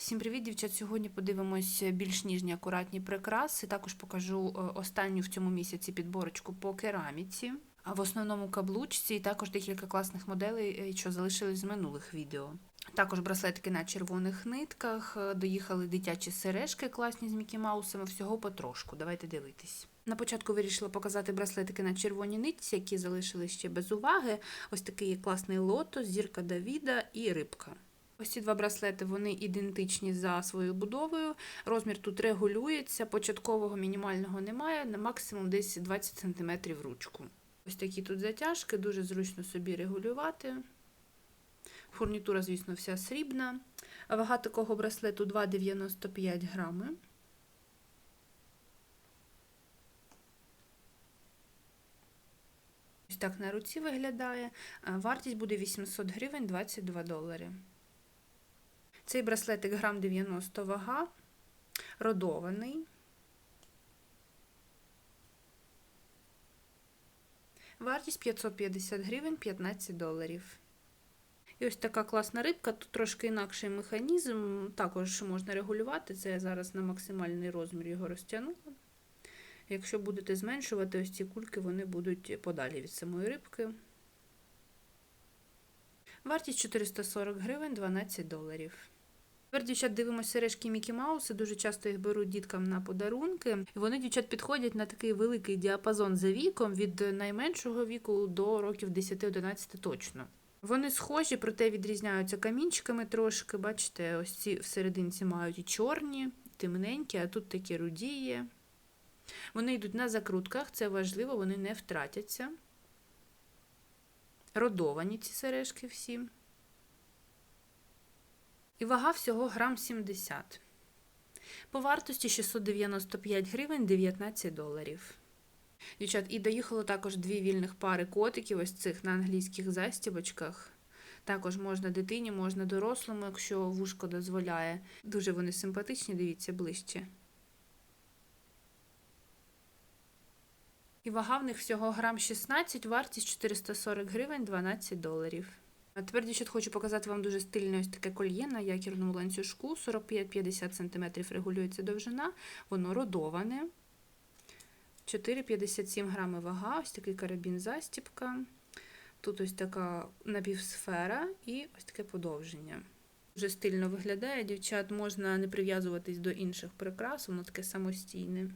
Всім привіт, дівчат! Сьогодні подивимось більш ніжні акуратні прикраси. Також покажу е, останню в цьому місяці підборочку по кераміці, а в основному каблучці, і також декілька класних моделей, е, що залишились з минулих відео. Також браслетки на червоних нитках, е, доїхали дитячі сережки класні з Мікі Маусами, всього потрошку. Давайте дивитись. На початку вирішила показати браслетики на червоній нитці, які залишились ще без уваги. Ось такий є класний лотос, зірка Давіда і рибка. Ось ці два браслети вони ідентичні за своєю будовою. Розмір тут регулюється, початкового мінімального немає, на максимум десь 20 см ручку. Ось такі тут затяжки, дуже зручно собі регулювати. Фурнітура, звісно, вся срібна. Вага такого браслету 2,95 грами. Ось так на руці виглядає. Вартість буде 800 гривень 22 долари. Цей браслетик грам 90 вага, родований. Вартість 550 гривень 15 доларів. І ось така класна рибка, тут трошки інакший механізм, також можна регулювати. Це я зараз на максимальний розмір його розтягнула. Якщо будете зменшувати ось ці кульки, вони будуть подалі від самої рибки. Вартість 440 гривень 12 доларів. Тепер, дівчат, дивимося сережки Мікі Мауси. Дуже часто їх беруть діткам на подарунки. І вони, дівчат, підходять на такий великий діапазон за віком від найменшого віку до років 10-11 точно. Вони схожі, проте відрізняються камінчиками трошки. Бачите, ось ці всерединці мають і чорні, і темненькі, а тут такі рудіє. Вони йдуть на закрутках, це важливо, вони не втратяться. Родовані ці сережки всі. І вага всього грам 70. По вартості 695 гривень 19 доларів. Дівчат, і доїхало також дві вільних пари котиків, ось цих на англійських застібочках. Також можна дитині, можна дорослому, якщо вушко дозволяє. Дуже вони симпатичні, дивіться ближче. І вага в них всього грам 16, вартість 440 гривень 12 доларів. Тепер, дівчат, хочу показати вам дуже стильне ось таке кольє на якірному ланцюжку. 45-50 см регулюється довжина, воно родоване. 4,57 грами вага, ось такий карабін застіпка. Тут ось така напівсфера і ось таке подовження. Дуже стильно виглядає, дівчат, можна не прив'язуватись до інших прикрас, воно таке самостійне.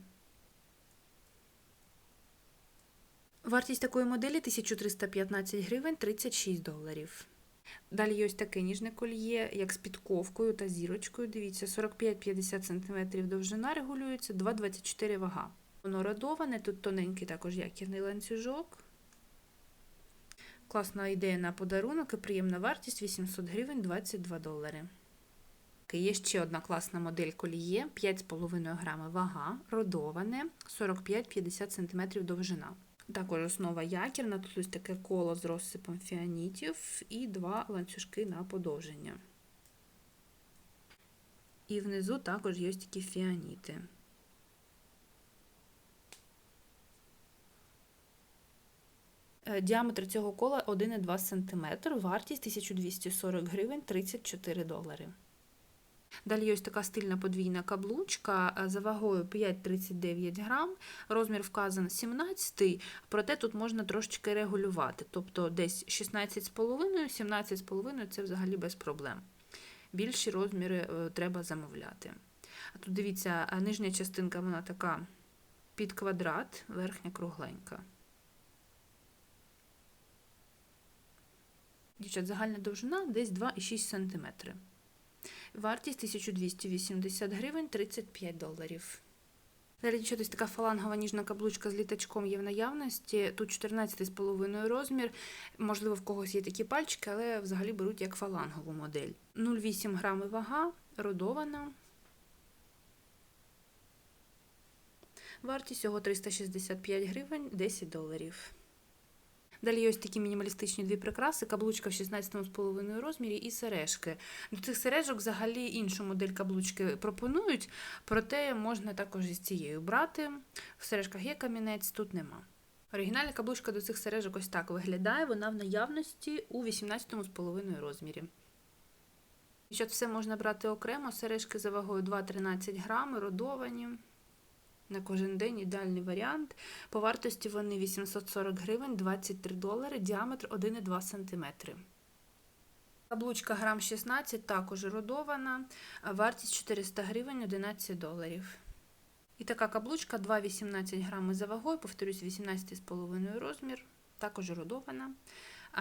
Вартість такої моделі 1315 гривень 36 доларів. Далі є таке ніжне кольє, як з підковкою та зірочкою. Дивіться, 45-50 см довжина регулюється, 2,24 вага. Воно родоване, тут тоненький також якірний ланцюжок. Класна ідея на подарунок і приємна вартість 800 гривень 22 долари. Є ще одна класна модель коліє, 5,5 грами вага, родоване, 45-50 см довжина. Також основа якірна, тут ось таке коло з розсипом фіанітів і два ланцюжки на подовження. І внизу також є такі фіаніти. Е, діаметр цього кола 1,2 см, вартість 1240 гривень 34 долари. Далі є ось така стильна подвійна каблучка за вагою 5,39 грам, розмір вказан 17, проте тут можна трошечки регулювати, тобто десь 16,5, 17,5 це взагалі без проблем. Більші розміри е, треба замовляти. А тут дивіться, нижня частинка вона така під квадрат, верхня кругленька. Дівчат, загальна довжина десь 2,6 см. Вартість 1280 гривень 35 доларів. Далі ще ось така фалангова ніжна каблучка з літачком є в наявності. Тут 14,5 розмір. Можливо, в когось є такі пальчики, але взагалі беруть як фалангову модель. 0,8 грами вага, родована. Вартість всього 365 гривень 10 доларів. Далі є ось такі мінімалістичні дві прикраси, каблучка в 16,5 розмірі і сережки. До цих сережок взагалі іншу модель каблучки пропонують, проте можна також із цією брати. В сережках є камінець, тут нема. Оригінальна каблучка до цих сережок ось так виглядає, вона в наявності у 18,5 розмірі. Що все можна брати окремо, сережки за вагою 2-13 грами, родовані. На кожен день ідеальний варіант. По вартості вони 840 гривень, 23 долари, діаметр 1,2 см. Каблучка грам 16, також родована, вартість 400 гривень, 11 доларів. І така каблучка 2,18 грами за вагою, повторюсь, 18,5 розмір, також родована.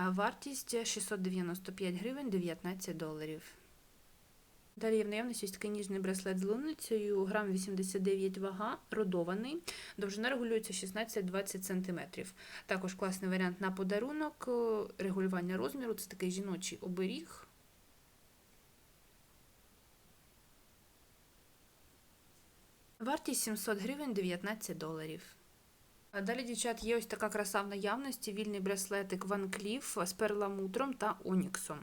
Вартість 695 гривень, 19 доларів. Далі є в наявності такий ніжний браслет з луницею, грам 89 вага, родований. Довжина регулюється 16-20 см. Також класний варіант на подарунок, регулювання розміру це такий жіночий оберіг. Вартість 700 гривень 19 доларів. Далі, дівчат, є ось така краса в наявності, вільний браслетик Van Cleef з перламутром та оніксом.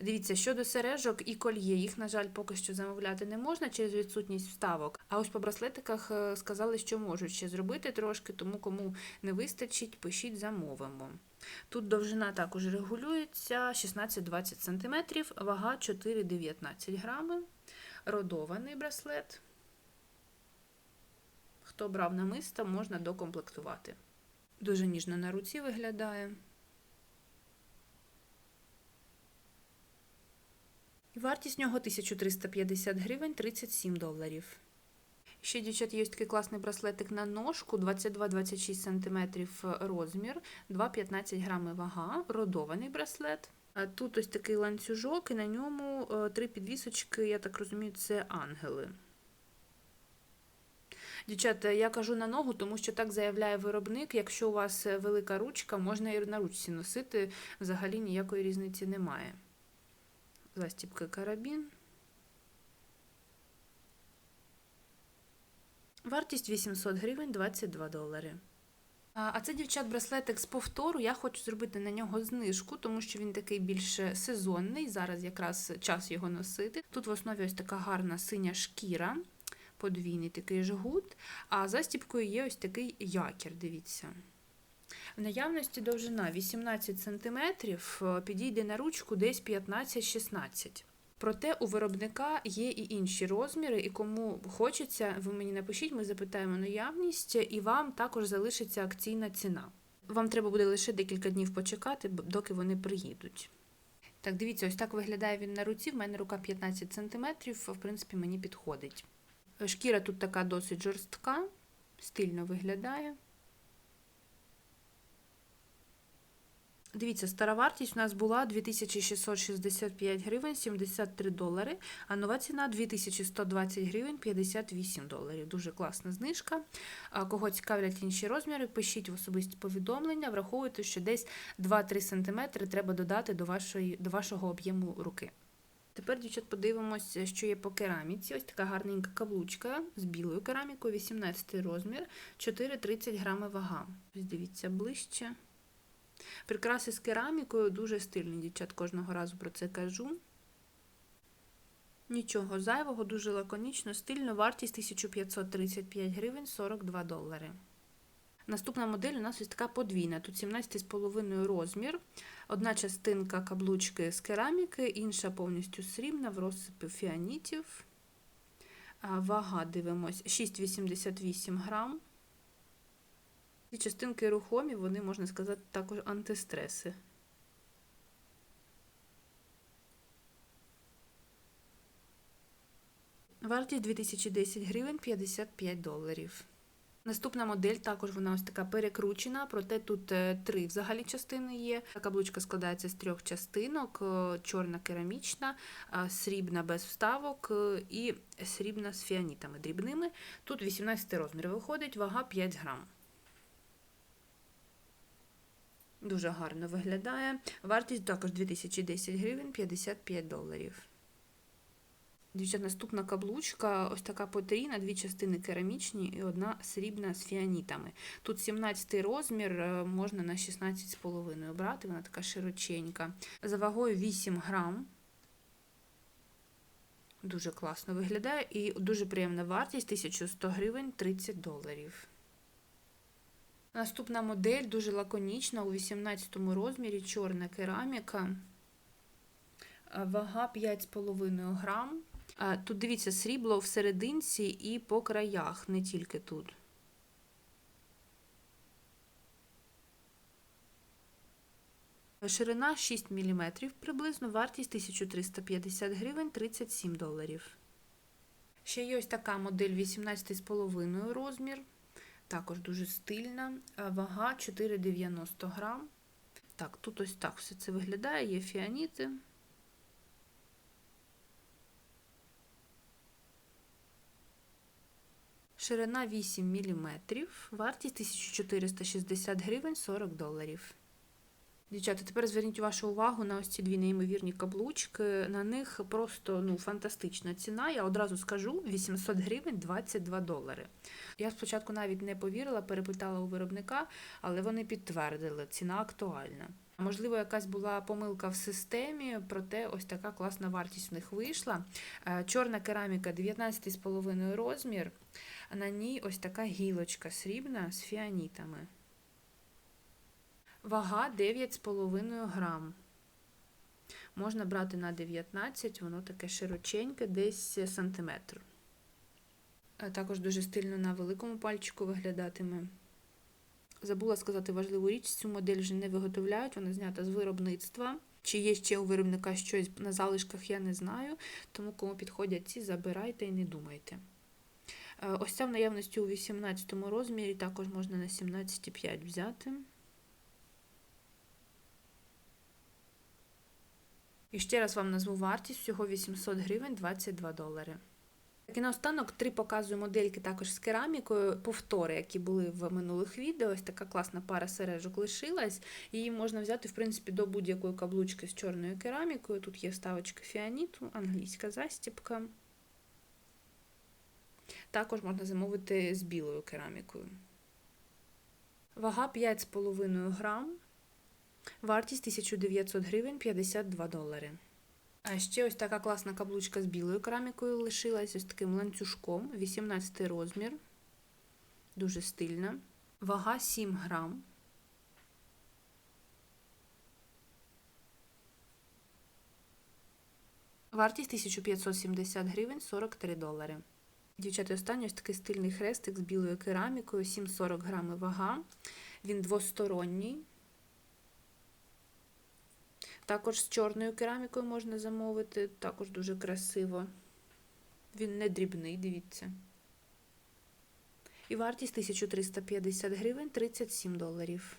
Дивіться, щодо сережок і кольє, їх, на жаль, поки що замовляти не можна через відсутність вставок. А ось по браслетиках е, сказали, що можуть ще зробити трошки, тому кому не вистачить, пишіть, замовимо. Тут довжина також регулюється 16-20 см, вага 4,19 грами, родований браслет. Хто брав намиста, можна докомплектувати. Дуже ніжно на руці виглядає. І Вартість нього 1350 гривень 37 доларів. Ще, дівчат, є такий класний браслетик на ножку 22-26 см розмір, 2,15 грами вага, родований браслет. Тут ось такий ланцюжок, і на ньому е, три підвісочки, я так розумію, це ангели. Дівчата, я кажу на ногу, тому що так заявляє виробник. Якщо у вас велика ручка, можна і на ручці носити, взагалі ніякої різниці немає. Застіпка карабін. Вартість 800 гривень 22 долари. А це, дівчат, браслетик з повтору. Я хочу зробити на нього знижку, тому що він такий більш сезонний. Зараз якраз час його носити. Тут в основі ось така гарна синя шкіра подвійний такий жгут, а застіпкою є ось такий якір, дивіться. В наявності довжина 18 см, підійде на ручку десь 15-16 Проте у виробника є і інші розміри, і кому хочеться, ви мені напишіть, ми запитаємо наявність, і вам також залишиться акційна ціна. Вам треба буде лише декілька днів почекати, доки вони приїдуть. Так, дивіться, ось так виглядає він на руці. В мене рука 15 см, в принципі, мені підходить. Шкіра тут така досить жорстка, стильно виглядає. Дивіться, стара вартість у нас була 2665 гривень 73 долари, а нова ціна 2120 гривень 58 доларів. Дуже класна знижка. Кого цікавлять інші розміри, пишіть в особисті повідомлення, враховуйте, що десь 2-3 см треба додати до, вашої, до вашого об'єму руки. Тепер, дівчат, подивимося, що є по кераміці. Ось така гарненька каблучка з білою керамікою, 18 розмір, 4,30 грами вага. Ось дивіться ближче. Прикраси з керамікою дуже стильні, дівчат, кожного разу про це кажу. Нічого зайвого, дуже лаконічно, стильно, вартість 1535 гривень 42 долари. Наступна модель у нас ось така подвійна. Тут 17,5 розмір. Одна частинка каблучки з кераміки, інша повністю срібна, в розсипі фіанітів. Вага дивимось 6,88 грам. Ці частинки рухомі, вони, можна сказати, також антистреси. Вартість 2010 гривень 55 доларів. Наступна модель також вона ось така перекручена, проте тут е, три взагалі частини є. Каблучка складається з трьох частинок: е, чорна керамічна, срібна без вставок е, і срібна з фіанітами дрібними. Тут 18 розмір виходить, вага 5 грам. Дуже гарно виглядає. Вартість також 2010 гривень 55 доларів. Дівчат, наступна каблучка, ось така потрійна, дві частини керамічні і одна срібна з фіанітами. Тут 17 розмір, е, можна на 16,5 брати, вона така широченька. За вагою 8 грам. Дуже класно виглядає і дуже приємна вартість 1100 гривень 30 доларів. Наступна модель дуже лаконічна у 18 розмірі, чорна кераміка. Вага 5,5 грам. Тут дивіться, срібло в серединці і по краях, не тільки тут. Ширина 6 мм, приблизно вартість 1350 гривень 37 доларів. Ще є ось така модель 18,5 розмір. Також дуже стильна. Вага 4,90 грам. Так, тут ось так все це виглядає, є фіаніти. Ширина 8 мм, вартість 1460 гривень 40 доларів. Дівчата, тепер зверніть вашу увагу на ось ці дві неймовірні каблучки. На них просто ну, фантастична ціна. Я одразу скажу 800 гривень 22 долари. Я спочатку навіть не повірила, перепитала у виробника, але вони підтвердили, ціна актуальна. Можливо, якась була помилка в системі, проте ось така класна вартість в них вийшла. Е, Чорна кераміка 19,5 розмір. На ній ось така гілочка срібна з фіанітами. Вага 9,5 грам. Можна брати на 19, воно таке широченьке, десь сантиметр. Також дуже стильно на великому пальчику виглядатиме. Забула сказати важливу річ, цю модель вже не виготовляють, вона знята з виробництва. Чи є ще у виробника щось на залишках, я не знаю. Тому кому підходять ці, забирайте і не думайте. Е, Ось ця в наявності у 18 розмірі, також можна на 17,5 взяти. І ще раз вам назву вартість всього 800 гривень 22 долари. І наостанок три показую модельки також з керамікою, повтори, які були в минулих відео. Ось така класна пара сережок лишилась. Її можна взяти, в принципі, до будь-якої каблучки з чорною керамікою. Тут є вставочка фіаніту, англійська застіпка. Також можна замовити з білою керамікою. Вага 5,5 грам. Вартість 1900 гривень 52 долари. А ще ось така класна каблучка з білою керамікою лишилась ось таким ланцюжком, 18 розмір. Дуже стильна. Вага 7 грам. Вартість 1570 гривень 43 долари. Дівчата, останній ось такий стильний хрестик з білою керамікою, 7,40 грами вага. Він двосторонній. Також з чорною керамікою можна замовити, також дуже красиво. Він не дрібний, дивіться. І вартість 1350 гривень 37 доларів.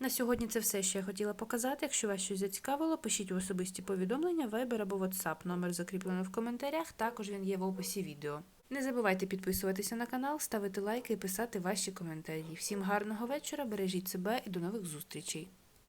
На сьогодні це все, що я хотіла показати. Якщо вас щось зацікавило, пишіть в особисті повідомлення, Viber або WhatsApp. Номер закріплено в коментарях, також він є в описі відео. Не забувайте підписуватися на канал, ставити лайки і писати ваші коментарі. Всім гарного вечора, бережіть себе і до нових зустрічей!